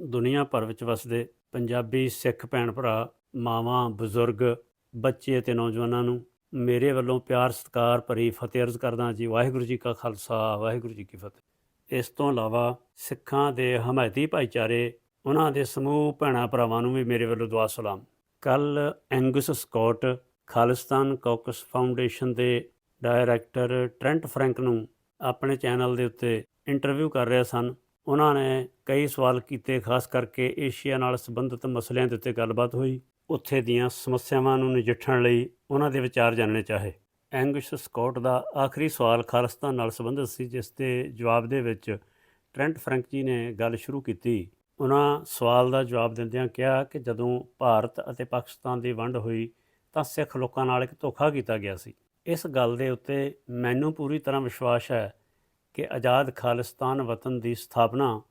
ਦੁਨੀਆ ਭਰ ਵਿੱਚ ਵਸਦੇ ਪੰਜਾਬੀ ਸਿੱਖ ਭੈਣ ਭਰਾ, ਮਾਵਾਂ, ਬਜ਼ੁਰਗ, ਬੱਚੇ ਅਤੇ ਨੌਜਵਾਨਾਂ ਨੂੰ ਮੇਰੇ ਵੱਲੋਂ ਪਿਆਰ, ਸਤਿਕਾਰ ਭਰੀ ਫਤਿਹ ਅਰਜ਼ ਕਰਦਾ ਜੀ। ਵਾਹਿਗੁਰੂ ਜੀ ਕਾ ਖਾਲਸਾ, ਵਾਹਿਗੁਰੂ ਜੀ ਕੀ ਫਤਿਹ। ਇਸ ਤੋਂ ਇਲਾਵਾ ਸਿੱਖਾਂ ਦੇ ਹਮਾਇਤੀ ਭਾਈਚਾਰੇ, ਉਹਨਾਂ ਦੇ ਸਮੂਹ ਭੈਣਾਂ ਭਰਾਵਾਂ ਨੂੰ ਵੀ ਮੇਰੇ ਵੱਲੋਂ ਦੁਆ ਸਲਾਮ। ਕੱਲ Angus Scott Khalistan Caucus Foundation ਦੇ ਡਾਇਰੈਕਟਰ ਟ੍ਰੈਂਟ ਫਰੈਂਕ ਨੂੰ ਆਪਣੇ ਚੈਨਲ ਦੇ ਉੱਤੇ ਇੰਟਰਵਿਊ ਕਰ ਰਹੇ ਸਨ। ਉਹਨਾਂ ਨੇ ਕਈ ਸਵਾਲ ਕੀਤੇ, ਖਾਸ ਕਰਕੇ ਏਸ਼ੀਆ ਨਾਲ ਸੰਬੰਧਿਤ ਮਸਲਿਆਂ ਦੇ ਉੱਤੇ ਗੱਲਬਾਤ ਹੋਈ। ਉੱਥੇ ਦੀਆਂ ਸਮੱਸਿਆਵਾਂ ਨੂੰ ਨਜਿੱਠਣ ਲਈ ਉਹਨਾਂ ਦੇ ਵਿਚਾਰ ਜਾਣਨੇ ਚਾਹੇ। ਐਂਗਸ ਸਕਾਟ ਦਾ ਆਖਰੀ ਸਵਾਲ ਖਾਲਿਸਤਾਨ ਨਾਲ ਸੰਬੰਧਿਤ ਸੀ, ਜਿਸ ਦੇ ਜਵਾਬ ਦੇ ਵਿੱਚ ਟ੍ਰੈਂਟ ਫਰੈਂਕ ਜੀ ਨੇ ਗੱਲ ਸ਼ੁਰੂ ਕੀਤੀ। ਉਹਨਾਂ ਸਵਾਲ ਦਾ ਜਵਾਬ ਦਿੰਦਿਆਂ ਕਿਹਾ ਕਿ ਜਦੋਂ ਭਾਰਤ ਅਤੇ ਪਾਕਿਸਤਾਨ ਦੀ ਵੰਡ ਹੋਈ ਤਾਂ ਸਿੱਖ ਲੋਕਾਂ ਨਾਲ ਇੱਕ ਧੋਖਾ ਕੀਤਾ ਗਿਆ ਸੀ। ਇਸ ਗੱਲ ਦੇ ਉੱਤੇ ਮੈਨੂੰ ਪੂਰੀ ਤਰ੍ਹਾਂ ਵਿਸ਼ਵਾਸ ਹੈ ਕਿ ਆਜ਼ਾਦ ਖਾਲਿਸਤਾਨ ਵਤਨ ਦੀ ਸਥਾਪਨਾ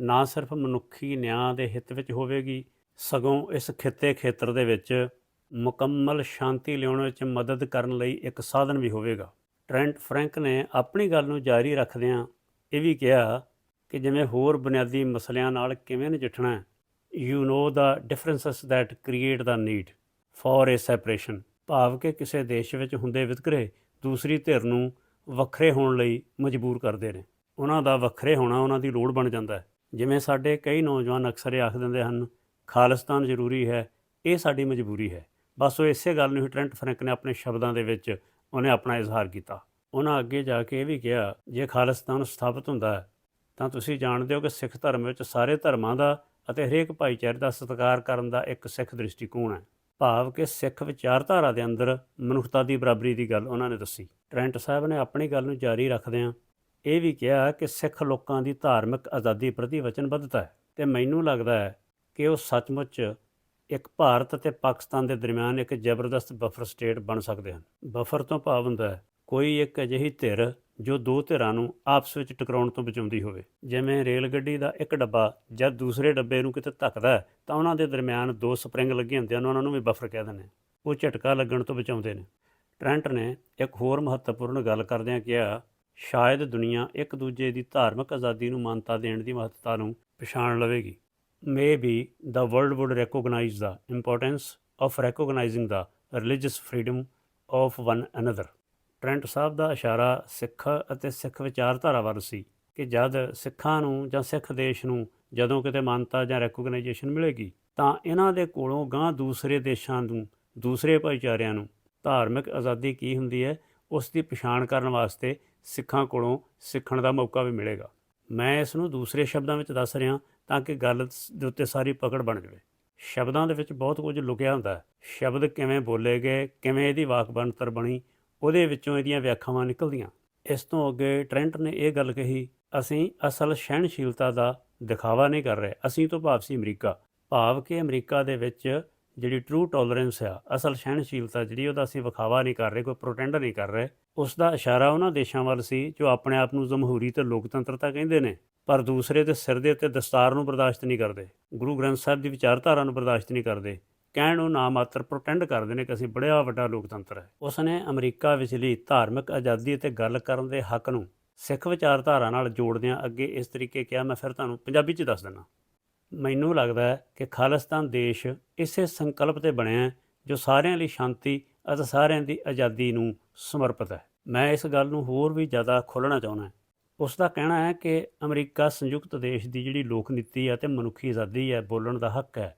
ਨਾ ਸਿਰਫ ਮਨੁੱਖੀ ਨਿਆਂ ਦੇ ਹਿੱਤ ਵਿੱਚ ਹੋਵੇਗੀ, ਸਗੋਂ ਇਸ ਖਿੱਤੇ ਖੇਤਰ ਦੇ ਵਿੱਚ ਮੁਕੰਮਲ ਸ਼ਾਂਤੀ ਲਿਆਉਣ ਵਿੱਚ ਮਦਦ ਕਰਨ ਲਈ ਇੱਕ ਸਾਧਨ ਵੀ ਹੋਵੇਗਾ। ਟ੍ਰੈਂਟ ਫ੍ਰੈਂਕ ਨੇ ਆਪਣੀ ਗੱਲ ਨੂੰ ਜਾਰੀ ਰੱਖਦਿਆਂ ਇਹ ਵੀ ਕਿਹਾ ਕਿ ਜਿਵੇਂ ਹੋਰ ਬੁਨਿਆਦੀ ਮਸਲਿਆਂ ਨਾਲ ਕਿਵੇਂ ਨਜਿੱਠਣਾ you know the differences that create the need for a separation ਭਾਵ ਕਿ ਕਿਸੇ ਦੇਸ਼ ਵਿੱਚ ਹੁੰਦੇ ਵਿਤਕਰੇ, ਦੂਸਰੀ ਧਿਰ ਨੂੰ ਵੱਖਰੇ ਹੋਣ ਲਈ ਮਜਬੂਰ ਕਰਦੇ ਨੇ। ਉਹਨਾਂ ਦਾ ਵੱਖਰੇ ਹੋਣਾ ਉਹਨਾਂ ਦੀ ਲੋੜ ਬਣ ਜਾਂਦਾ ਹੈ। ਜਿਵੇਂ ਸਾਡੇ ਕਈ ਨੌਜਵਾਨ ਅਕਸਰ ਇਹ ਆਖ ਦਿੰਦੇ ਹਨ, ਖਾਲਿਸਤਾਨ ਜ਼ਰੂਰੀ ਹੈ, ਇਹ ਸਾਡੀ ਮਜਬੂਰੀ ਹੈ। ਬਸ ਉਹ ਇਸੇ ਗੱਲ ਨੂੰ ਹੀ ਟ੍ਰੈਂਟ ਫਰੈਂਕ ਨੇ ਆਪਣੇ ਸ਼ਬਦਾਂ ਦੇ ਵਿੱਚ ਉਹਨੇ ਆਪਣਾ ਇਜ਼ਹਾਰ ਕੀਤਾ। ਉਹਨਾਂ ਅੱਗੇ ਜਾ ਕੇ ਇਹ ਵੀ ਕਿਹਾ, ਜੇ ਖਾਲਿਸਤਾਨ ਸਥਾਪਿਤ ਹੁੰਦਾ ਹੈ, ਤਾਂ ਤੁਸੀਂ ਜਾਣਦੇ ਹੋ ਕਿ ਸਿੱਖ ਧਰਮ ਵਿੱਚ ਸਾਰੇ ਧਰਮਾਂ ਦਾ ਅਤੇ ਹਰੇਕ ਭਾਈਚਾਰੇ ਦਾ ਸਤਿਕਾਰ ਕਰਨ ਦਾ ਇੱਕ ਸਿੱਖ ਦ੍ਰਿਸ਼ਟੀਕੋਣ ਹੈ। ਭਾਵ ਕਿ ਸਿੱਖ ਵਿਚਾਰਧਾਰਾ ਦੇ ਅੰਦਰ ਮਨੁੱਖਤਾ ਦੀ ਬਰਾਬਰੀ ਦੀ ਗੱਲ ਉਹਨਾਂ ਨੇ ਦੱਸੀ। ਟ੍ਰੈਂਟ ਸਾਹਿਬ ਨੇ ਆਪਣੀ ਗੱਲ ਨੂੰ ਜਾਰੀ ਰੱਖਦਿਆਂ ਇਹ ਵੀ ਕਿਹਾ ਕਿ ਸਿੱਖ ਲੋਕਾਂ ਦੀ ਧਾਰਮਿਕ ਆਜ਼ਾਦੀ ਪ੍ਰਤੀ ਵਚਨਬੱਧਤਾ ਹੈ ਤੇ ਮੈਨੂੰ ਲੱਗਦਾ ਹੈ ਕਿ ਉਹ ਸੱਚਮੁੱਚ ਇੱਕ ਭਾਰਤ ਅਤੇ ਪਾਕਿਸਤਾਨ ਦੇ ਦਰਮਿਆਨ ਇੱਕ ਜ਼ਬਰਦਸਤ ਬਫਰ ਸਟੇਟ ਬਣ ਸਕਦੇ ਹਨ। ਬਫਰ ਤੋਂ ਭਾਵ ਹੁੰਦਾ ਹੈ ਕੋਈ ਇੱਕ ਅਜਿਹੀ ਧਿਰ ਜੋ ਦੋ ਧਿਰਾਂ ਨੂੰ ਆਪਸ ਵਿੱਚ ਟਕਰਾਉਣ ਤੋਂ ਬਚਾਉਂਦੀ ਹੋਵੇ। ਜਿਵੇਂ ਰੇਲ ਗੱਡੀ ਦਾ ਇੱਕ ਡੱਬਾ ਜਦ ਦੂਸਰੇ ਡੱਬੇ ਨੂੰ ਕਿਤੇ ਧੱਕਦਾ ਤਾਂ ਉਹਨਾਂ ਦੇ ਦਰਮਿਆਨ ਦੋ ਸਪਰਿੰਗ ਲੱਗੇ ਹੁੰਦੇ ਹਨ ਉਹਨਾਂ ਨੂੰ ਵੀ ਬਫਰ ਕਹਿ ਦਿੰਦੇ ਨੇ ਉਹ ਝਟਕਾ ਲੱਗਣ ਤੋਂ ਬਚਾਉਂਦੇ ਨੇ। ਟ੍ਰੈਂਟ ਨੇ ਇੱਕ ਹੋਰ ਮਹੱਤਵਪੂਰਨ ਗੱਲ ਕਰਦਿਆਂ ਕਿਹਾ, ਸ਼ਾਇਦ ਦੁਨੀਆ ਇੱਕ ਦੂਜੇ ਦੀ ਧਾਰਮਿਕ ਆਜ਼ਾਦੀ ਨੂੰ ਮਾਨਤਾ ਦੇਣ ਦੀ ਮਹੱਤਤਾ ਨੂੰ ਪਛਾਣ ਲਵੇਗੀ। Maybe the world would recognise the importance of recognising the religious freedom of one another. Trent ਸਾਹਿਬ ਦਾ ਇਸ਼ਾਰਾ ਸਿੱਖ ਅਤੇ ਸਿੱਖ ਵਿਚਾਰਧਾਰਾ ਵੱਲ ਸੀ ਕਿ ਜਦ ਸਿੱਖਾਂ ਨੂੰ ਜਾਂ ਸਿੱਖ ਦੇਸ਼ ਨੂੰ ਜਦੋਂ ਕਿਤੇ ਮਾਨਤਾ ਜਾਂ ਰੈਕੋਗਨਾਈਜੇਸ਼ਨ ਮਿਲੇਗੀ, ਤਾਂ ਇਹਨਾਂ ਦੇ ਕੋਲੋਂ ਗਾਂ ਦੂਸਰੇ ਦੇਸ਼ਾਂ ਨੂੰ, ਦੂਸਰੇ ਭਾਈਚਾਰਿਆਂ ਨੂੰ ਧਾਰਮਿਕ ਆਜ਼ਾਦੀ ਕੀ ਹੁੰਦੀ ਹੈ, ਉਸ ਦੀ ਪਛਾਣ ਕਰਨ ਵਾਸਤੇ ਸਿੱਖਾਂ ਕੋਲੋਂ ਸਿੱਖਣ ਦਾ ਮੌਕਾ ਵੀ ਮਿਲੇਗਾ। ਮੈਂ ਇਸ ਨੂੰ ਦੂਸਰੇ ਸ਼ਬਦਾਂ ਵਿੱਚ ਦੱਸ ਰਿਹਾ ਤਾਂ ਕਿ ਗੱਲ ਦੇ ਉੱਤੇ ਸਾਰੀ ਪਕੜ ਬਣ ਜਾਵੇ। ਸ਼ਬਦਾਂ ਦੇ ਵਿੱਚ ਬਹੁਤ ਕੁਝ ਲੁਕਿਆ ਹੁੰਦਾ ਹੈ। ਸ਼ਬਦ ਕਿਵੇਂ ਬੋਲੇ ਗਏ, ਕਿਵੇਂ ਇਹਦੀ ਵਾਕ ਬਣਤਰ ਬਣੀ, ਉਹਦੇ ਵਿੱਚੋਂ ਇਹਦੀਆਂ ਵਿਆਖਿਆਵਾਂ ਨਿਕਲਦੀਆਂ। ਇਸ ਤੋਂ ਅੱਗੇ ਟ੍ਰੈਂਟ ਨੇ ਇਹ ਗੱਲ ਕਹੀ, ਅਸੀਂ ਅਸਲ ਸਹਿਣਸ਼ੀਲਤਾ ਦਾ ਦਿਖਾਵਾ ਨਹੀਂ ਕਰ ਰਹੇ, ਅਸੀਂ ਤੋਂ ਭਾਵ ਸੀ ਅਮਰੀਕਾ। ਭਾਵ ਕਿ ਅਮਰੀਕਾ ਦੇ ਵਿੱਚ ਜਿਹੜੀ ਟਰੂ ਟੋਲਰੈਂਸ ਆ, ਅਸਲ ਸਹਿਣਸ਼ੀਲਤਾ ਜਿਹੜੀ ਉਹਦਾ ਅਸੀਂ ਵਿਖਾਵਾ ਨਹੀਂ ਕਰ ਰਹੇ, ਕੋਈ ਪ੍ਰੋਟੈਂਡ ਨਹੀਂ ਕਰ ਰਹੇ ਉਸ ਦਾ ਇਸ਼ਾਰਾ ਉਹਨਾਂ ਦੇਸ਼ਾਂ ਵੱਲ ਸੀ ਜੋ ਆਪਣੇ ਆਪ ਨੂੰ ਜਮਹੂਰੀ ਤੇ ਲੋਕਤੰਤਰਤਾ ਕਹਿੰਦੇ ਨੇ, ਪਰ ਦੂਸਰੇ ਦੇ ਸਿਰ ਦੇ ਉੱਤੇ ਦਸਤਾਰ ਨੂੰ ਬਰਦਾਸ਼ਤ ਨਹੀਂ ਕਰਦੇ, ਗੁਰੂ ਗ੍ਰੰਥ ਸਾਹਿਬ ਦੀ ਵਿਚਾਰਧਾਰਾ ਨੂੰ ਬਰਦਾਸ਼ਤ ਨਹੀਂ ਕਰਦੇ, ਕਹਿਣ ਨੂੰ ਨਾ ਮਾਤਰ ਪ੍ਰੋਟੈਂਡ ਕਰਦੇ ਨੇ ਕਿ ਅਸੀਂ ਬੜਿਆ ਵੱਡਾ ਲੋਕਤੰਤਰ ਹੈ। ਉਸ ਨੇ ਅਮਰੀਕਾ ਵਿਚਲੀ ਧਾਰਮਿਕ ਆਜ਼ਾਦੀ ਅਤੇ ਗੱਲ ਕਰਨ ਦੇ ਹੱਕ ਨੂੰ ਸਿੱਖ ਵਿਚਾਰਧਾਰਾ ਨਾਲ ਜੋੜਦਿਆਂ ਅੱਗੇ ਇਸ ਤਰੀਕੇ ਕਿਹਾ, ਮੈਂ ਫਿਰ ਤੁਹਾਨੂੰ ਪੰਜਾਬੀ 'ਚ ਦੱਸ ਦਿੰਦਾ। ਮੈਨੂੰ ਲੱਗਦਾ ਹੈ ਕਿ ਖਾਲਿਸਤਾਨ ਦੇਸ਼ ਇਸੇ ਸੰਕਲਪ ਤੇ ਬਣਿਆ ਹੈ, ਜੋ ਸਾਰਿਆਂ ਲਈ ਸ਼ਾਂਤੀ ਅਤੇ ਸਾਰਿਆਂ ਦੀ ਆਜ਼ਾਦੀ ਨੂੰ ਸਮਰਪਿਤ ਹੈ। ਮੈਂ ਇਸ ਗੱਲ ਨੂੰ ਹੋਰ ਵੀ ਜ਼ਿਆਦਾ ਖੋਲ੍ਹਣਾ ਚਾਹੁੰਦਾ ਉਸ ਦਾ ਕਹਿਣਾ ਹੈ ਕਿ ਅਮਰੀਕਾ ਸੰਯੁਕਤ ਦੇਸ਼ ਦੀ ਜਿਹੜੀ ਲੋਕ ਨੀਤੀ ਹੈ ਤੇ ਮਨੁੱਖੀ ਆਜ਼ਾਦੀ ਹੈ, ਬੋਲਣ ਦਾ ਹੱਕ ਹੈ।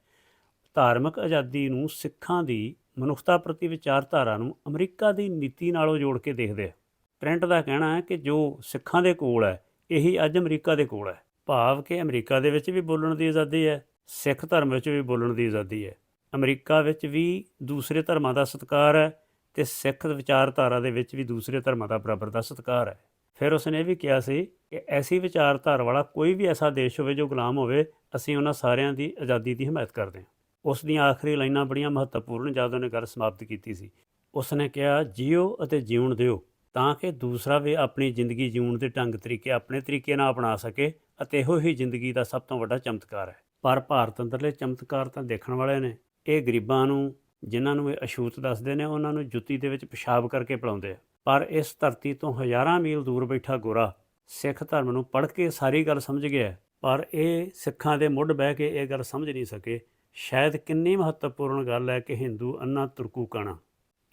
ਧਾਰਮਿਕ ਆਜ਼ਾਦੀ ਨੂੰ ਸਿੱਖਾਂ ਦੀ ਮਨੁੱਖਤਾ ਪ੍ਰਤੀ ਵਿਚਾਰਧਾਰਾ ਨੂੰ ਅਮਰੀਕਾ ਦੀ ਨੀਤੀ ਨਾਲੋਂ ਜੋੜ ਕੇ ਦੇਖਦੇ ਆ। ਟ੍ਰੈਂਟ ਦਾ ਕਹਿਣਾ ਹੈ ਕਿ ਜੋ ਸਿੱਖਾਂ ਦੇ ਕੋਲ ਹੈ, ਇਹੀ ਅੱਜ ਅਮਰੀਕਾ ਦੇ ਕੋਲ ਹੈ। ਭਾਵ ਕਿ ਅਮਰੀਕਾ ਦੇ ਵਿੱਚ ਵੀ ਬੋਲਣ ਦੀ ਆਜ਼ਾਦੀ ਹੈ, ਸਿੱਖ ਧਰਮ ਵਿੱਚ ਵੀ ਬੋਲਣ ਦੀ ਆਜ਼ਾਦੀ ਹੈ। ਅਮਰੀਕਾ ਵਿੱਚ ਵੀ ਦੂਸਰੇ ਧਰਮਾਂ ਦਾ ਸਤਿਕਾਰ ਹੈ ਤੇ ਸਿੱਖ ਵਿਚਾਰਧਾਰਾ ਦੇ ਵਿੱਚ ਵੀ ਦੂਸਰੇ ਧਰਮਾਂ ਦਾ ਬਰਾਬਰ ਦਾ ਸਤਿਕਾਰ ਹੈ। ਫਿਰ ਉਸਨੇ ਇਹ ਵੀ ਕਿਹਾ ਸੀ ਕਿ ਐਸੀ ਵਿਚਾਰਧਾਰਾ ਵਾਲਾ ਕੋਈ ਵੀ ਐਸਾ ਦੇਸ਼ ਹੋਵੇ ਜੋ ਗੁਲਾਮ ਹੋਵੇ, ਅਸੀਂ ਉਹਨਾਂ ਸਾਰਿਆਂ ਦੀ ਆਜ਼ਾਦੀ ਦੀ ਹਮਾਇਤ ਕਰਦੇ ਹਾਂ। ਉਸ ਦੀਆਂ ਆਖਰੀ ਲਾਈਨਾਂ ਬੜੀਆਂ ਮਹੱਤਵਪੂਰਨ, ਜਦ ਉਹਨੇ ਗੱਲ ਸਮਾਪਤ ਕੀਤੀ ਸੀ। ਉਸਨੇ ਕਿਹਾ, ਜੀਓ ਅਤੇ ਜਿਉਣ ਦਿਓ। ਤਾਂ ਕਿ ਦੂਸਰਾ ਵੀ ਆਪਣੀ ਜ਼ਿੰਦਗੀ ਜਿਉਣ ਦੇ ਢੰਗ ਤਰੀਕੇ, ਆਪਣੇ ਤਰੀਕੇ ਨਾਲ ਅਪਣਾ ਸਕੇ ਅਤੇ ਇਹੋ ਹੀ ਜ਼ਿੰਦਗੀ ਦਾ ਸਭ ਤੋਂ ਵੱਡਾ ਚਮਤਕਾਰ ਹੈ। ਪਰ ਭਾਰਤ ਅੰਦਰਲੇ ਚਮਤਕਾਰ ਤਾਂ ਦੇਖਣ ਵਾਲੇ ਨੇ। ਇਹ ਗਰੀਬਾਂ ਨੂੰ, ਜਿਨ੍ਹਾਂ ਨੂੰ ਇਹ ਅਛੂਤ ਦੱਸਦੇ ਨੇ, ਉਹਨਾਂ ਨੂੰ ਜੁੱਤੀ ਦੇ ਵਿੱਚ ਪਿਸ਼ਾਬ ਕਰਕੇ ਪਿਲਾਉਂਦੇ ਆ। ਪਰ ਇਸ ਧਰਤੀ ਤੋਂ ਹਜ਼ਾਰਾਂ ਮੀਲ ਦੂਰ ਬੈਠਾ ਗੋਰਾ ਸਿੱਖ ਧਰਮ ਨੂੰ ਪੜ੍ਹ ਕੇ ਸਾਰੀ ਗੱਲ ਸਮਝ ਗਿਆ ਪਰ ਇਹ ਸਿੱਖਾਂ ਦੇ ਮੁੱਢ ਬਹਿ ਕੇ ਇਹ ਗੱਲ ਸਮਝ ਨਹੀਂ ਸਕੇ। ਸ਼ਾਇਦ ਕਿੰਨੀ ਮਹੱਤਵਪੂਰਨ ਗੱਲ ਹੈ ਕਿ ਹਿੰਦੂ ਅੰਨਾ ਤੁਰਕੂ ਕਾਣਾ।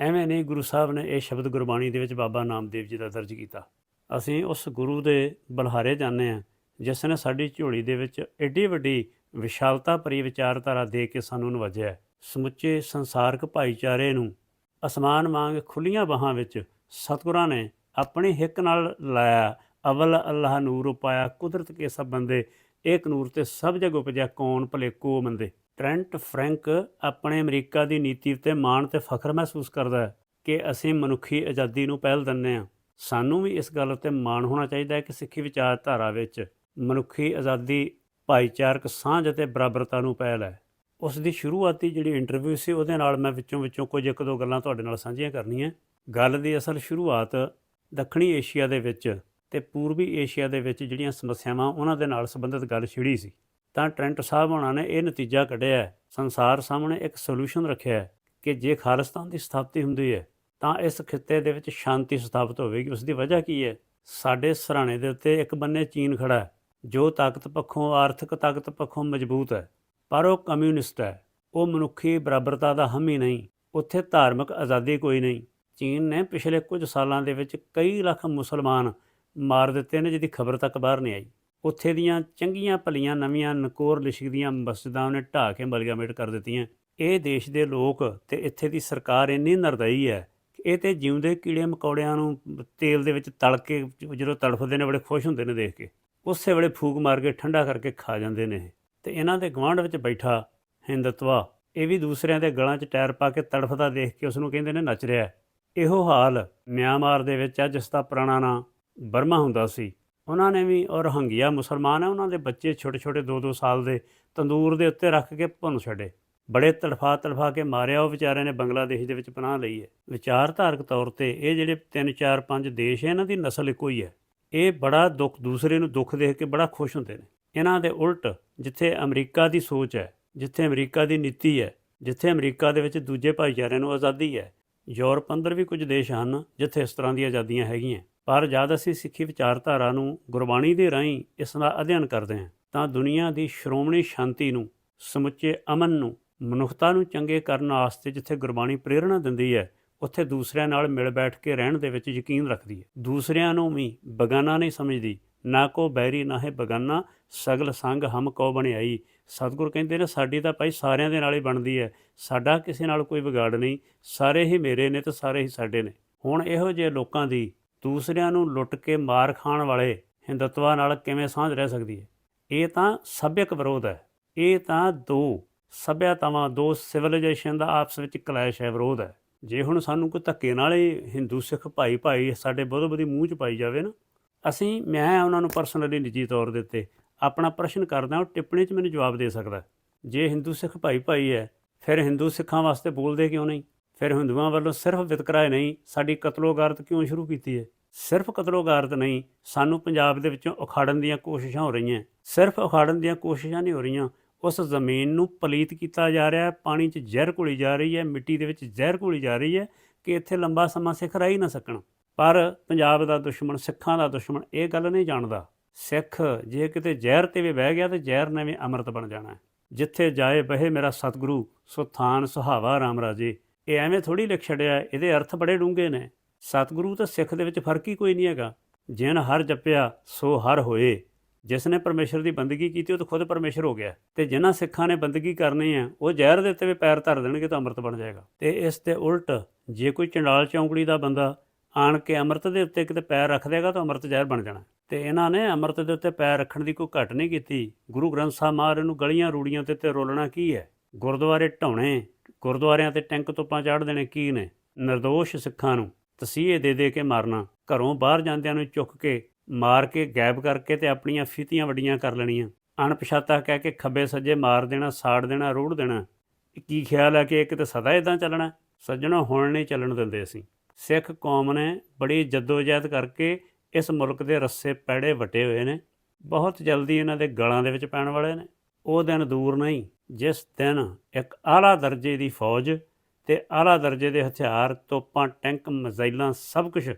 ਐਵੇਂ ਨਹੀਂ ਗੁਰੂ ਸਾਹਿਬ ਨੇ ਇਹ ਸ਼ਬਦ ਗੁਰਬਾਣੀ ਦੇ ਵਿੱਚ ਬਾਬਾ ਨਾਮਦੇਵ ਜੀ ਦਾ ਦਰਜ ਕੀਤਾ। ਅਸੀਂ ਉਸ ਗੁਰੂ ਦੇ ਬਲਹਾਰੇ ਜਾਂਦੇ ਹਾਂ, ਜਿਸ ਨੇ ਸਾਡੀ ਝੋਲੀ ਦੇ ਵਿੱਚ ਐਡੀ ਵੱਡੀ ਵਿਸ਼ਾਲਤਾ ਭਰੀ ਵਿਚਾਰਧਾਰਾ ਦੇ ਕੇ ਸਾਨੂੰ ਨਵਾਜਿਆ ਸਮੁੱਚੇ ਸੰਸਾਰਕ ਭਾਈਚਾਰੇ ਨੂੰ ਅਸਮਾਨ ਵਾਂਗ ਖੁੱਲੀਆਂ ਬਾਹਾਂ ਵਿੱਚ ਸਤਿਗੁਰਾਂ ਨੇ ਆਪਣੀ ਹਿੱਕ ਨਾਲ ਲਾਇਆ। ਅਵਲ ਅੱਲਾਹ ਨੂਰ ਉਪਾਇਆ ਕੁਦਰਤ ਕੇ ਸਭ ਬੰਦੇ, ਏਕ ਨੂਰ ਤੇ ਸਭ ਜਗ ਉਪਜਿਆ ਕੌਣ ਭਲੇ ਕੋ ਮੰਦੇ। ਟ੍ਰੈਂਟ ਫਰੈਂਕ ਆਪਣੇ ਅਮਰੀਕਾ ਦੀ ਨੀਤੀ ਉੱਤੇ ਮਾਣ ਤੇ ਫਖਰ ਮਹਿਸੂਸ ਕਰਦਾ ਹੈ ਕਿ ਅਸੀਂ ਮਨੁੱਖੀ ਆਜ਼ਾਦੀ ਨੂੰ ਪਹਿਲ ਦਿੰਦੇ ਹਾਂ। ਸਾਨੂੰ ਵੀ ਇਸ ਗੱਲ ਉੱਤੇ ਮਾਣ ਹੋਣਾ ਚਾਹੀਦਾ ਹੈ ਕਿ ਸਿੱਖੀ ਵਿਚਾਰਧਾਰਾ ਵਿੱਚ ਮਨੁੱਖੀ ਆਜ਼ਾਦੀ ਭਾਈਚਾਰਕ ਸਾਂਝ ਅਤੇ ਬਰਾਬਰਤਾ ਨੂੰ ਪਹਿਲ ਹੈ। ਉਸ ਦੀ ਸ਼ੁਰੂਆਤੀ ਜਿਹੜੀ ਇੰਟਰਵਿਊ ਸੀ ਉਹਦੇ ਨਾਲ ਮੈਂ ਵਿੱਚੋਂ ਵਿੱਚੋਂ ਕੁਝ ਇੱਕ ਦੋ ਗੱਲਾਂ ਤੁਹਾਡੇ ਨਾਲ ਸਾਂਝੀਆਂ ਕਰਨੀਆਂ। ਗੱਲ ਦੀ ਅਸਲ ਸ਼ੁਰੂਆਤ ਦੱਖਣੀ ਏਸ਼ੀਆ ਦੇ ਵਿੱਚ ਤੇ ਪੂਰਬੀ ਏਸ਼ੀਆ ਦੇ ਵਿੱਚ ਜਿਹੜੀਆਂ ਸਮੱਸਿਆਵਾਂ ਉਹਨਾਂ ਦੇ ਨਾਲ ਸੰਬੰਧਿਤ ਗੱਲ ਛਿੜੀ ਸੀ। ਤਾਂ ਟ੍ਰੈਂਟ ਸਾਹਿਬ ਹੋਣਾ ਨੇ ਇਹ ਨਤੀਜਾ ਕੱਢਿਆ ਸੰਸਾਰ ਸਾਹਮਣੇ ਇੱਕ ਸੋਲੂਸ਼ਨ ਰੱਖਿਆ ਕਿ ਜੇ ਖਾਲਿਸਤਾਨ ਦੀ ਸਥਾਪਤੀ ਹੁੰਦੀ ਹੈ, ਤਾਂ ਇਸ ਖਿੱਤੇ ਦੇ ਵਿੱਚ ਸ਼ਾਂਤੀ ਸਥਾਪਿਤ ਹੋਵੇਗੀ। ਉਸ ਦੀ ਵਜ੍ਹਾ ਕੀ ਹੈ? ਸਾਡੇ ਸਰਾਣੇ ਦੇ ਉੱਤੇ ਇੱਕ ਬੰਨੇ ਚੀਨ ਖੜਾ ਹੈ, ਜੋ ਤਾਕਤ ਪੱਖੋਂ, ਆਰਥਿਕ ਤਾਕਤ ਪੱਖੋਂ ਮਜ਼ਬੂਤ ਹੈ, ਪਰ ਉਹ ਕਮਿਊਨਿਸਟ ਹੈ। ਉਹ ਮਨੁੱਖੀ ਬਰਾਬਰਤਾ ਦਾ ਹਾਮੀ ਨਹੀਂ, ਉੱਥੇ ਧਾਰਮਿਕ ਆਜ਼ਾਦੀ ਕੋਈ ਨਹੀਂ। ਚੀਨ ਨੇ ਪਿਛਲੇ ਕੁਝ ਸਾਲਾਂ ਦੇ ਵਿੱਚ ਕਈ ਲੱਖ ਮੁਸਲਮਾਨ ਮਾਰ ਦਿੱਤੇ ਨੇ, ਜਿਹਦੀ ਖਬਰ ਤੱਕ ਬਾਹਰ ਨਹੀਂ ਆਈ। ਉੱਥੇ ਦੀਆਂ ਚੰਗੀਆਂ ਭਲੀਆਂ ਨਵੀਆਂ ਨਕੋਰ ਲਿਸ਼ਕਦੀਆਂ ਮਸਜਿਦਾਂ ਉਹਨੇ ਢਾਹ ਕੇ ਮਲਗਾਮੇਟ ਕਰ ਦਿੱਤੀਆਂ। ਇਹ ਦੇਸ਼ ਦੇ ਲੋਕ ਤੇ ਇੱਥੇ ਦੀ ਸਰਕਾਰ ਇੰਨੀ ਨਰਦਈ ਹੈ ਕਿ ਇਹ ਤੇ ਜਿਉਂਦੇ ਕੀੜੇ ਮਕੌੜਿਆਂ ਨੂੰ ਤੇਲ ਦੇ ਵਿੱਚ ਤਲ ਕੇ ਜਦੋਂ ਤੜਫਦੇ ਨੇ ਬੜੇ ਖੁਸ਼ ਹੁੰਦੇ ਨੇ ਦੇਖ ਕੇ। ਉਸੇ ਵੇਲੇ ਫੂਕ ਮਾਰ ਕੇ ਠੰਡਾ ਕਰਕੇ ਖਾ ਜਾਂਦੇ ਨੇ ਇਹ। ਤੇ ਇਹਨਾਂ ਦੇ ਗਵਾਂਢ ਵਿੱਚ ਬੈਠਾ ਹਿੰਦਤਵਾ, ਇਹ ਵੀ ਦੂਸਰਿਆਂ ਦੇ ਗਲਾਂ 'ਚ ਟਾਇਰ ਪਾ ਕੇ ਤੜਫਦਾ ਦੇਖ ਕੇ ਉਸ ਨੂੰ ਕਹਿੰਦੇ ਨੇ ਨੱਚ ਰਿਹਾ। ਇਹੋ ਹਾਲ ਮਿਆਂਮਾਰ ਦੇ ਵਿੱਚ ਆ ਜਿਸ ਦਾ ਪੁਰਾਣਾ ਨਾਂ ਬਰਮਾ ਹੁੰਦਾ ਸੀ। ਉਹਨਾਂ ਨੇ ਵੀ ਔਰ ਹੰਗੀਆ ਮੁਸਲਮਾਨ ਹੈ, ਉਹਨਾਂ ਦੇ ਬੱਚੇ ਛੋਟੇ ਛੋਟੇ 2-2 ਸਾਲ ਦੇ ਤੰਦੂਰ ਦੇ ਉੱਤੇ ਰੱਖ ਕੇ ਭੁੰਨ ਛੱਡੇ। ਬੜੇ ਤੜਫਾ ਤੜਫਾ ਕੇ ਮਾਰਿਆ, ਉਹ ਵਿਚਾਰਿਆਂ ਨੇ ਬੰਗਲਾਦੇਸ਼ ਦੇ ਵਿੱਚ ਪਨਾਹ ਲਈ ਹੈ। ਵਿਚਾਰਧਾਰਕ ਤੌਰ ਤੇ ਇਹ ਜਿਹੜੇ 3 4 5 ਦੇਸ਼ ਹੈ, ਇਹਨਾਂ ਦੀ ਨਸਲ ਇੱਕੋ ਹੀ ਹੈ। ਇਹ ਬੜਾ ਦੁੱਖ, ਦੂਸਰੇ ਨੂੰ ਦੁੱਖ ਦੇਖ ਕੇ ਬੜਾ ਖੁਸ਼ ਹੁੰਦੇ ਨੇ। ਇਹਨਾਂ ਦੇ ਉਲਟ ਜਿੱਥੇ ਅਮਰੀਕਾ ਦੀ ਸੋਚ ਹੈ, ਜਿੱਥੇ ਅਮਰੀਕਾ ਦੀ ਨੀਤੀ ਹੈ, ਜਿੱਥੇ ਅਮਰੀਕਾ ਦੇ ਵਿੱਚ ਦੂਜੇ ਭਾਈਚਾਰਿਆਂ ਨੂੰ ਆਜ਼ਾਦੀ ਹੈ, ਯੂਰਪ ਅੰਦਰ ਵੀ ਕੁਝ ਦੇਸ਼ ਹਨ ਜਿੱਥੇ ਇਸ ਤਰ੍ਹਾਂ ਦੀਆਂ ਆਜ਼ਾਦੀਆਂ ਹੈਗੀਆਂ। ਪਰ ਜਦ ਅਸੀਂ ਸਿੱਖੀ ਵਿਚਾਰਧਾਰਾ ਨੂੰ ਗੁਰਬਾਣੀ ਦੇ ਰਾਹੀਂ ਇਸ ਦਾ ਅਧਿਐਨ ਕਰਦੇ ਹਾਂ, ਤਾਂ ਦੁਨੀਆ ਦੀ ਸ਼੍ਰੋਮਣੀ ਸ਼ਾਂਤੀ ਨੂੰ, ਸਮੁੱਚੇ ਅਮਨ ਨੂੰ, ਮਨੁੱਖਤਾ ਨੂੰ ਚੰਗੇ ਕਰਨ ਵਾਸਤੇ ਜਿੱਥੇ ਗੁਰਬਾਣੀ ਪ੍ਰੇਰਣਾ ਦਿੰਦੀ ਹੈ, ਉੱਥੇ ਦੂਸਰਿਆਂ ਨਾਲ ਮਿਲ ਬੈਠ ਕੇ ਰਹਿਣ ਦੇ ਵਿੱਚ ਯਕੀਨ ਰੱਖਦੀ ਹੈ। ਦੂਸਰਿਆਂ ਨੂੰ ਵੀ ਬਗਾਨਾ ਨਹੀਂ ਸਮਝਦੀ, ਨਾ ਕੋ ਬੈਰੀ, ਨਾ ਹੈ ਬਗਾਨਾ, ਸਗਲ ਸੰਗ ਹਮ ਕੋ ਬਣਾਈ ਸਤਿਗੁਰ ਕਹਿੰਦੇ ਨੇ, ਸਾਡੀ ਤਾਂ ਭਾਈ ਸਾਰਿਆਂ ਦੇ ਨਾਲ ਹੀ ਬਣਦੀ ਹੈ, ਸਾਡਾ ਕਿਸੇ ਨਾਲ ਕੋਈ ਵਿਗਾੜ ਨਹੀਂ, ਸਾਰੇ ਹੀ ਮੇਰੇ ਨੇ ਤੇ ਸਾਰੇ ਹੀ ਸਾਡੇ ਨੇ। ਹੁਣ ਇਹੋ ਜਿਹੇ ਲੋਕਾਂ ਦੀ ਦੂਸਰਿਆਂ ਨੂੰ ਲੁੱਟ ਕੇ ਮਾਰ ਖਾਣ ਵਾਲੇ ਹਿੰਦੂਤਵਾ ਨਾਲ ਕਿਵੇਂ ਸਾਂਝ ਰਹਿ ਸਕਦੀ ਹੈ? ਇਹ ਤਾਂ ਸੱਭਿਅਕ ਵਿਰੋਧ ਹੈ। ਇਹ ਤਾਂ ਦੋ ਸੱਭਿਆਤਾਵਾਂ, ਦੋ ਸਿਵਲਾਈਜੇਸ਼ਨ ਦਾ ਆਪਸ ਵਿੱਚ ਕਲੈਸ਼ ਹੈ, ਵਿਰੋਧ ਹੈ। ਜੇ ਹੁਣ ਸਾਨੂੰ ਕੋਈ ਧੱਕੇ ਨਾਲ ਹੀ ਹਿੰਦੂ ਸਿੱਖ ਭਾਈ ਭਾਈ ਸਾਡੇ ਬੁੱਧ ਬੁੱਧੀ ਮੂੰਹ 'ਚ ਪਾਈ ਜਾਵੇ ਨਾ, ਅਸੀਂ, ਮੈਂ ਉਹਨਾਂ ਨੂੰ ਪਰਸਨਲੀ ਨਿੱਜੀ ਤੌਰ ਦੇ ਉੱਤੇ ਆਪਣਾ ਪ੍ਰਸ਼ਨ ਕਰਦਾ ਉਹ ਟਿੱਪਣੀ 'ਚ ਮੈਨੂੰ ਜਵਾਬ ਦੇ ਸਕਦਾ ਜੇ ਹਿੰਦੂ ਸਿੱਖ ਭਾਈ ਭਾਈ ਹੈ, ਫਿਰ ਹਿੰਦੂ ਸਿੱਖਾਂ ਵਾਸਤੇ ਬੋਲਦੇ ਕਿਉਂ ਨਹੀਂ? ਫਿਰ ਹਿੰਦੂਆਂ ਵੱਲੋਂ ਸਿਰਫ ਵਿਤਕਰਾ ਨਹੀਂ, ਸਾਡੀ ਕਤਲੋਗਾਰਤ ਕਿਉਂ ਸ਼ੁਰੂ ਕੀਤੀ ਹੈ? ਸਿਰਫ ਕਤਲੋਗਾਰਤ ਨਹੀਂ, ਸਾਨੂੰ ਪੰਜਾਬ ਦੇ ਵਿੱਚੋਂ ਉਖਾੜਨ ਦੀਆਂ ਕੋਸ਼ਿਸ਼ਾਂ ਹੋ ਰਹੀਆਂ ਸਿਰਫ ਉਖਾੜਨ ਦੀਆਂ ਕੋਸ਼ਿਸ਼ਾਂ ਨਹੀਂ ਹੋ ਰਹੀਆਂ, ਉਸ ਜ਼ਮੀਨ ਨੂੰ ਪਲੀਤ ਕੀਤਾ ਜਾ ਰਿਹਾ ਹੈ, ਪਾਣੀ 'ਚ ਜ਼ਹਿਰ ਘੁਲੀ ਜਾ ਰਹੀ ਹੈ, ਮਿੱਟੀ ਦੇ ਵਿੱਚ ਜ਼ਹਿਰ ਘੁਲੀ ਜਾ ਰਹੀ ਹੈ ਕਿ ਇੱਥੇ ਲੰਬਾ ਸਮਾਂ ਸਿੱਖ ਰਹਿ ਹੀ ਨਾ ਸਕਣ। ਪਰ ਪੰਜਾਬ ਦਾ ਦੁਸ਼ਮਣ, ਸਿੱਖਾਂ ਦਾ ਦੁਸ਼ਮਣ ਇਹ ਗੱਲ ਨਹੀਂ ਜਾਣਦਾ। ਸਿੱਖ ਜੇ ਕਿਤੇ ਜ਼ਹਿਰ ਤੇ ਵੀ ਬਹਿ ਗਿਆ ਤੇ ਜ਼ਹਿਰ ਨੇ ਵੀ ਅੰਮ੍ਰਿਤ ਬਣ ਜਾਣਾ ਜਿੱਥੇ ਜਾਏ ਬਹੇ ਮੇਰਾ ਸਤਿਗੁਰੂ, ਸੋ ਥਾਨ ਸੁਹਾਵਾ ਰਾਮ ਰਾਜੇ। ਇਹ ਐਵੇਂ ਥੋੜੀ ਲਿਖ ਛੜਿਆ ਇਹਦੇ ਅਰਥ ਬੜੇ ਡੂੰਘੇ ਨੇ। ਸਤਿਗੁਰੂ ਤੇ ਸਿੱਖ ਦੇ ਵਿੱਚ ਫ਼ਰਕ ਹੀ ਕੋਈ ਨਹੀਂ ਹੈਗਾ। ਜਿਨ ਹਰ ਜਪਿਆ, ਸੋ ਹਰ ਹੋਏ। ਜਿਸ ਨੇ ਪਰਮੇਸ਼ਰ ਦੀ ਬੰਦਗੀ ਕੀਤੀ, ਉਹ ਤਾਂ ਖੁਦ ਪਰਮੇਸ਼ਰ ਹੋ ਗਿਆ। ਤੇ ਜਿਨ੍ਹਾਂ ਸਿੱਖਾਂ ਨੇ ਬੰਦਗੀ ਕਰਨੀ ਹੈ, ਉਹ ਜ਼ਹਿਰ ਦੇ ਉੱਤੇ ਵੀ ਪੈਰ ਧਰ ਦੇਣਗੇ ਤਾਂ ਅੰਮ੍ਰਿਤ ਬਣ ਜਾਏਗਾ। ਤੇ ਇਸ ਤੇ ਉਲਟ, ਜੇ ਕੋਈ ਚੰਡਾਲ ਚੌਂਕੜੀ ਦਾ ਬੰਦਾ ਆਣ ਕੇ ਅੰਮ੍ਰਿਤ ਦੇ ਉੱਤੇ ਕਿਤੇ ਪੈਰ ਰੱਖ ਦੇਗਾ, ਤਾਂ ਅੰਮ੍ਰਿਤ ਜ਼ਹਿਰ ਬਣ ਜਾਣਾ। ਤੇ ਇਹਨਾਂ ਨੇ ਅੰਮ੍ਰਿਤ ਦੇ ਉੱਤੇ ਪੈਰ ਰੱਖਣ ਦੀ ਕੋਈ ਘਟ ਨਹੀਂ ਕੀਤੀ। ਗੁਰੂ ਗ੍ਰੰਥ ਸਾਹਿਬ ਮਹਾਰਾਜ ਨੂੰ ਗਲੀਆਂ ਰੂੜੀਆਂ ਤੇ ਤੇ ਰੋਲਣਾ ਕੀ ਹੈ? ਗੁਰਦੁਆਰੇ ਢਾਉਣੇ ਗੁਰਦੁਆਰਿਆਂ ਤੇ ਟੈਂਕ ਤੋਪਾਂ ਚਾੜ ਦੇਣੇ ਕੀ ਨੇ? નિર્ਦੋਸ਼ ਸਿੱਖਾਂ ਨੂੰ ਤਸੀਹੇ ਦੇ ਦੇ ਕੇ ਮਾਰਨਾ। ਘਰੋਂ ਬਾਹਰ ਜਾਂਦਿਆਂ ਨੂੰ ਚੁੱਕ ਕੇ ਮਾਰ ਕੇ ਗਾਇਬ ਕਰਕੇ ਤੇ ਆਪਣੀਆਂ ਫੀਤੀਆਂ ਵੱਡੀਆਂ ਕਰ ਲੈਣੀਆਂ। ਅਣਪਛਾਤਾ ਕਹਿ ਕੇ ਖੱਬੇ ਸੱਜੇ ਮਾਰ ਦੇਣਾ, ਸਾੜ ਦੇਣਾ, ਰੋੜ ਦੇਣਾ। ਕੀ ਖਿਆਲ ਹੈ ਕਿ ਇੱਕ ਤਾਂ ਸਦਾ ਇਦਾਂ ਚੱਲਣਾ? ਸੱਜਣੋ ਹੁਣ ਨਹੀਂ ਚੱਲਣ ਦਿੰਦੇ ਅਸੀਂ। ਸਿੱਖ ਕੌਮ ਨੇ ਬੜੀ ਜਦੋਜਹਿਦ ਕਰਕੇ ਇਸ ਮੁਲਕ ਦੇ ਰੱਸੇ ਪੈੜੇ ਵਟੇ ਹੋਏ ਨੇ। ਬਹੁਤ ਜਲਦੀ ਇਹਨਾਂ ਦੇ ਗਲਾਂ ਦੇ ਵਿੱਚ ਪੈਣ ਵਾਲੇ ਨੇ। ਉਹ ਦਿਨ ਦੂਰ ਨਹੀਂ। ਜਿਸ ਦਿਨ ਇੱਕ ਆਲਾ ਦਰਜੇ ਦੀ ਫੌਜ ਤੇ ਆਲਾ ਦਰਜੇ ਦੇ ਹਥਿਆਰ, ਤੋਪਾਂ, ਟੈਂਕ, ਮਜ਼ਾਈਲਾਂ, ਸਭ ਕੁਝ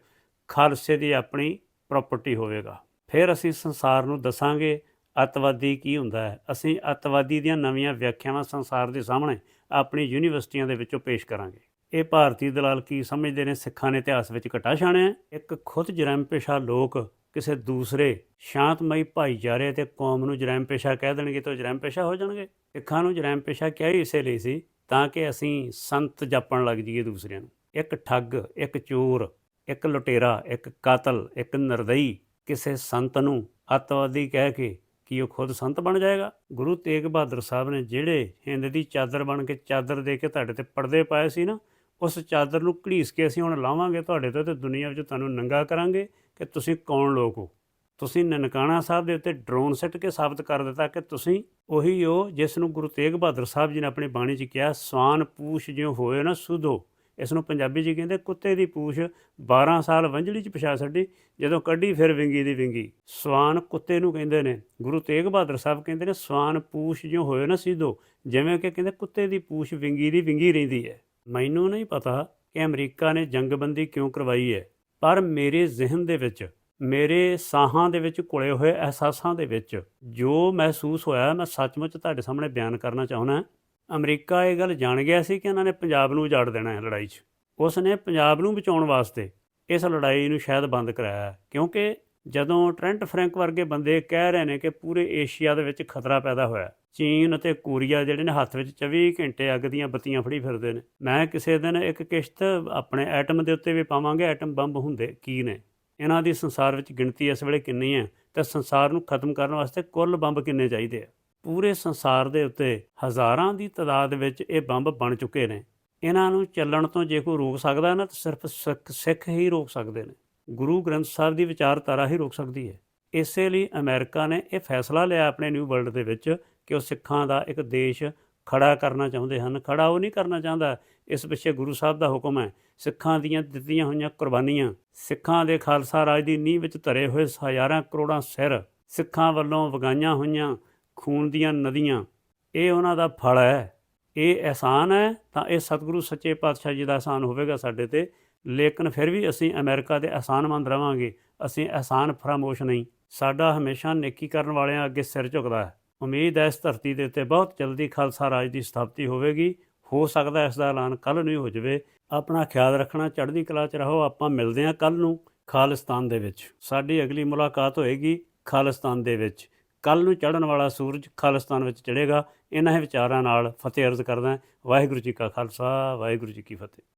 ਖਾਲਸੇ ਦੀ ਆਪਣੀ ਪ੍ਰਾਪਰਟੀ ਹੋਵੇਗਾ। ਫਿਰ ਅਸੀਂ ਸੰਸਾਰ ਨੂੰ ਦੱਸਾਂਗੇ ਅੱਤਵਾਦੀ ਕੀ ਹੁੰਦਾ ਹੈ। ਅਸੀਂ ਅੱਤਵਾਦੀ ਦੀਆਂ ਨਵੀਆਂ ਵਿਆਖਿਆਵਾਂ ਸੰਸਾਰ ਦੇ ਸਾਹਮਣੇ ਆਪਣੀ ਯੂਨੀਵਰਸਿਟੀਆਂ ਦੇ ਵਿੱਚੋਂ ਪੇਸ਼ ਕਰਾਂਗੇ। ਇਹ ਭਾਰਤੀ ਦਲਾਲ ਕੀ ਸਮਝਦੇ ਨੇ? ਸਿੱਖਾਂ ਨੇ ਇਤਿਹਾਸ ਵਿੱਚ ਘਟਾ ਛਾਣਿਆ ਇੱਕ ਖੁਦ ਜਰਮ ਪੇਸ਼ਾ ਲੋਕ ਕਿਸੇ ਦੂਸਰੇ ਸ਼ਾਂਤਮਈ ਭਾਈਚਾਰੇ ਤੇ ਕੌਮ ਨੂੰ ਜਰਮ ਪੇਸ਼ਾ ਕਹਿ ਦੇਣਗੇ ਤਾਂ ਜਰਮ ਪੇਸ਼ਾ ਹੋ ਜਾਣਗੇ। ਸਿੱਖਾਂ ਨੂੰ ਜਰੈਮ ਪੇਸ਼ਾ ਕਿਹਾ ਹੀ ਇਸੇ ਲਈ ਸੀ ਤਾਂ ਕਿ ਅਸੀਂ ਸੰਤ ਜਾਪਣ ਲੱਗ ਜਾਈਏ ਦੂਸਰਿਆਂ ਨੂੰ। ਇੱਕ ਠੱਗ, ਇੱਕ ਚੋਰ, ਇੱਕ ਲੁਟੇਰਾ, ਇੱਕ ਕਾਤਲ, ਇੱਕ ਨਰਦਈ ਕਿਸੇ ਸੰਤ ਨੂੰ ਅੱਤਵਾਦੀ ਕਹਿ ਕੇ ਕੀ ਉਹ ਖੁਦ ਸੰਤ ਬਣ ਜਾਏਗਾ। ਗੁਰੂ ਤੇਗ ਬਹਾਦਰ ਸਾਹਿਬ ਨੇ ਜਿਹੜੇ ਹਿੰਦ ਦੀ ਚਾਦਰ ਬਣ ਕੇ ਚਾਦਰ ਦੇ ਕੇ ਤੁਹਾਡੇ ਤੇ ਪਰਦੇ ਪਾਏ ਸੀ ਨਾ, ਉਸ ਚਾਦਰ ਨੂੰ ਘੜੀਸ ਕੇ ਅਸੀਂ ਹੁਣ ਲਾਵਾਂਗੇ ਤੁਹਾਡੇ ਤੋਂ ਤੇ ਦੁਨੀਆ ਵਿੱਚ ਤੁਹਾਨੂੰ ਨੰਗਾ ਕਰਾਂਗੇ ਕਿ ਤੁਸੀਂ ਕੌਣ ਲੋਕ ਹੋ। ਤੁਸੀਂ ਨਨਕਾਣਾ ਸਾਹਿਬ ਦੇ ਉੱਤੇ ਡਰੋਨ ਸਿੱਟ ਕੇ ਸਾਬਤ ਕਰ ਦਿੱਤਾ ਕਿ ਤੁਸੀਂ ਉਹੀ ਹੋ ਜਿਸ ਨੂੰ ਗੁਰੂ ਤੇਗ ਬਹਾਦਰ ਸਾਹਿਬ ਜੀ ਨੇ ਆਪਣੀ ਬਾਣੀ 'ਚ ਕਿਹਾ ਸਵਾਨ ਪੂਛ ਜਿਉ ਹੋਏ ਨਾ ਸੁਧੋ। ਇਸ ਨੂੰ ਪੰਜਾਬੀ 'ਚ ਕਹਿੰਦੇ ਕੁੱਤੇ ਦੀ ਪੂਛ 12 ਸਾਲ ਵੰਝਲੀ 'ਚ ਪਛਾ ਛੱਡੀ, ਜਦੋਂ ਕੱਢੀ ਫਿਰ ਵਿੰਗੀ ਦੀ ਵਿੰਗੀ। ਸਵਾਨ ਕੁੱਤੇ ਨੂੰ ਕਹਿੰਦੇ ਨੇ, ਗੁਰੂ ਤੇਗ ਬਹਾਦਰ ਸਾਹਿਬ ਕਹਿੰਦੇ ਨੇ ਸਵਾਨ ਪੂਛ ਜਿਉ ਹੋਏ ਨਾ ਸਿੱਧੋ। ਜਿਵੇਂ ਕਿ ਕਹਿੰਦੇ ਕੁੱਤੇ ਦੀ ਪੂਛ ਵਿੰਗੀ ਦੀ ਵਿੰਗੀ ਰਹਿੰਦੀ ਹੈ। ਮੈਨੂੰ ਨਹੀਂ ਪਤਾ ਕਿ ਅਮਰੀਕਾ ਨੇ ਜੰਗਬੰਦੀ ਕਿਉਂ ਕਰਵਾਈ ਹੈ, ਪਰ ਮੇਰੇ ਜ਼ਿਹਨ ਦੇ ਵਿੱਚ ਮੇਰੇ ਸਾਹਾਂ ਦੇ ਵਿੱਚ ਘੁਲੇ ਹੋਏ ਅਹਿਸਾਸਾਂ ਦੇ ਵਿੱਚ ਜੋ ਮਹਿਸੂਸ ਹੋਇਆ, ਮੈਂ ਸੱਚਮੁੱਚ ਤੁਹਾਡੇ ਸਾਹਮਣੇ ਬਿਆਨ ਕਰਨਾ ਚਾਹੁੰਦਾ ਅਮਰੀਕਾ ਇਹ ਗੱਲ ਜਾਣ ਗਿਆ ਸੀ ਕਿ ਇਹਨਾਂ ਨੇ ਪੰਜਾਬ ਨੂੰ ਉਜਾੜ ਦੇਣਾ ਹੈ ਲੜਾਈ 'ਚ। ਉਸ ਨੇ ਪੰਜਾਬ ਨੂੰ ਬਚਾਉਣ ਵਾਸਤੇ ਇਸ ਲੜਾਈ ਨੂੰ ਸ਼ਾਇਦ ਬੰਦ ਕਰਾਇਆ ਹੈ। ਕਿਉਂਕਿ ਜਦੋਂ ਟ੍ਰੈਂਟ ਫਰੈਂਕ ਵਰਗੇ ਬੰਦੇ ਕਹਿ ਰਹੇ ਨੇ ਕਿ ਪੂਰੇ ਏਸ਼ੀਆ ਦੇ ਵਿੱਚ ਖਤਰਾ ਪੈਦਾ ਹੋਇਆ, ਚੀਨ ਅਤੇ ਕੋਰੀਆ ਜਿਹੜੇ ਨੇ ਹੱਥ ਵਿੱਚ 24 ਘੰਟੇ ਅੱਗ ਦੀਆਂ ਬੱਤੀਆਂ ਫੜੀ ਫਿਰਦੇ ਨੇ। ਮੈਂ ਕਿਸੇ ਦਿਨ ਇੱਕ ਕਿਸ਼ਤ ਆਪਣੇ ਐਟਮ ਦੇ ਉੱਤੇ ਵੀ ਪਾਵਾਂਗੇ, ਐਟਮ ਬੰਬ ਹੁੰਦੇ ਕੀ ਨੇ? ਇਹਨਾਂ ਦੀ ਸੰਸਾਰ ਵਿੱਚ ਗਿਣਤੀ ਇਸ ਵੇਲੇ ਕਿੰਨੀ ਹੈ, ਤੇ ਸੰਸਾਰ ਨੂੰ ਖਤਮ ਕਰਨ ਵਾਸਤੇ ਕੁੱਲ ਬੰਬ ਕਿੰਨੇ ਚਾਹੀਦੇ ਆ? ਪੂਰੇ ਸੰਸਾਰ ਦੇ ਉੱਤੇ ਹਜ਼ਾਰਾਂ ਦੀ ਤਾਦਾਦ ਵਿੱਚ ਇਹ ਬੰਬ ਬਣ ਚੁੱਕੇ ਨੇ। ਇਹਨਾਂ ਨੂੰ ਚੱਲਣ ਤੋਂ ਜੇ ਕੋਈ ਰੋਕ ਸਕਦਾ ਨਾ, ਤਾਂ ਸਿਰਫ ਸਿੱਖ ਸਿੱਖ ਹੀ ਰੋਕ ਸਕਦੇ ਨੇ। ਗੁਰੂ ਗ੍ਰੰਥ ਸਾਹਿਬ ਦੀ ਵਿਚਾਰਧਾਰਾ ਹੀ ਰੋਕ ਸਕਦੀ ਹੈ। ਇਸੇ ਲਈ ਅਮਰੀਕਾ ਨੇ ਇਹ ਫੈਸਲਾ ਲਿਆ ਆਪਣੇ ਨਿਊ ਵਰਲਡ ਦੇ ਵਿੱਚ ਕਿ ਉਹ ਸਿੱਖਾਂ ਦਾ ਇੱਕ ਦੇਸ਼ ਖੜਾ ਕਰਨਾ ਚਾਹੁੰਦੇ ਹਨ। ਖੜਾ ਉਹ ਨਹੀਂ ਕਰਨਾ ਚਾਹੁੰਦਾ। ਇਸ ਪਿੱਛੇ ਗੁਰੂ ਸਾਹਿਬ ਦਾ ਹੁਕਮ ਹੈ, ਸਿੱਖਾਂ ਦੀਆਂ ਦਿੱਤੀਆਂ ਹੋਈਆਂ ਕੁਰਬਾਨੀਆਂ। ਸਿੱਖਾਂ ਦੇ ਖਾਲਸਾ ਰਾਜ ਦੀ ਨੀਂਹ ਵਿੱਚ ਧਰੇ ਹੋਏ ਹਜ਼ਾਰਾਂ ਕਰੋੜਾਂ ਸਿਰ ਸਿੱਖਾਂ ਵੱਲੋਂ ਵਗਾਈਆਂ ਹੋਈਆਂ ਖੂਨ ਦੀਆਂ ਨਦੀਆਂ। ਇਹ ਉਹਨਾਂ ਦਾ ਫਲ ਹੈ। ਇਹ ਅਹਿਸਾਨ ਹੈ, ਤਾਂ ਇਹ ਸਤਿਗੁਰੂ ਸੱਚੇ ਪਾਤਸ਼ਾਹ ਜੀ ਦਾ ਅਹਿਸਾਨ ਹੋਵੇਗਾ ਸਾਡੇ ਤੇ। ਲੇਕਿਨ ਫਿਰ ਵੀ ਅਸੀਂ ਅਮਰੀਕਾ ਦੇ ਅਹਿਸਾਨਮੰਦ ਰਵਾਂਗੇ। ਅਸੀਂ ਅਹਿਸਾਨ ਫਰਾਮੋਸ਼ ਨਹੀਂ। ਸਾਡਾ ਹਮੇਸ਼ਾ ਨੇਕੀ ਕਰਨ ਵਾਲਿਆਂ ਅੱਗੇ ਸਿਰ ਝੁਕਦਾ ਹੈ। ਉਮੀਦ ਹੈ ਇਸ ਧਰਤੀ ਦੇ ਉੱਤੇ ਬਹੁਤ ਜਲਦੀ ਖਾਲਸਾ ਰਾਜ ਦੀ ਸਥਾਪਤੀ ਹੋਵੇਗੀ। ਹੋ ਸਕਦਾ ਇਸ ਦਾ ਐਲਾਨ ਕੱਲ ਨੂੰ ਹੀ ਹੋ ਜਾਵੇ। ਆਪਣਾ ਖਿਆਲ ਰੱਖਣਾ, ਚੜ੍ਹਦੀ ਕਲਾ ਚ ਰਹੋ। ਆਪਾਂ ਮਿਲਦੇ ਹਾਂ ਕੱਲ ਨੂੰ ਖਾਲਿਸਤਾਨ ਦੇ ਵਿੱਚ। ਸਾਡੀ ਅਗਲੀ ਮੁਲਾਕਾਤ ਹੋਏਗੀ ਖਾਲਿਸਤਾਨ ਦੇ ਵਿੱਚ। ਕੱਲ ਨੂੰ ਚੜ੍ਹਨ ਵਾਲਾ ਸੂਰਜ ਖਾਲਿਸਤਾਨ ਵਿੱਚ ਚੜ੍ਹੇਗਾ। ਇਹਨਾਂ ਵਿਚਾਰਾਂ ਨਾਲ ਫਤਿਹ ਅਰਜ਼ ਕਰਦਾ ਵਾਹਿਗੁਰੂ ਜੀ ਕਾ ਖਾਲਸਾ, ਵਾਹਿਗੁਰੂ ਜੀ ਕੀ ਫਤਿਹ।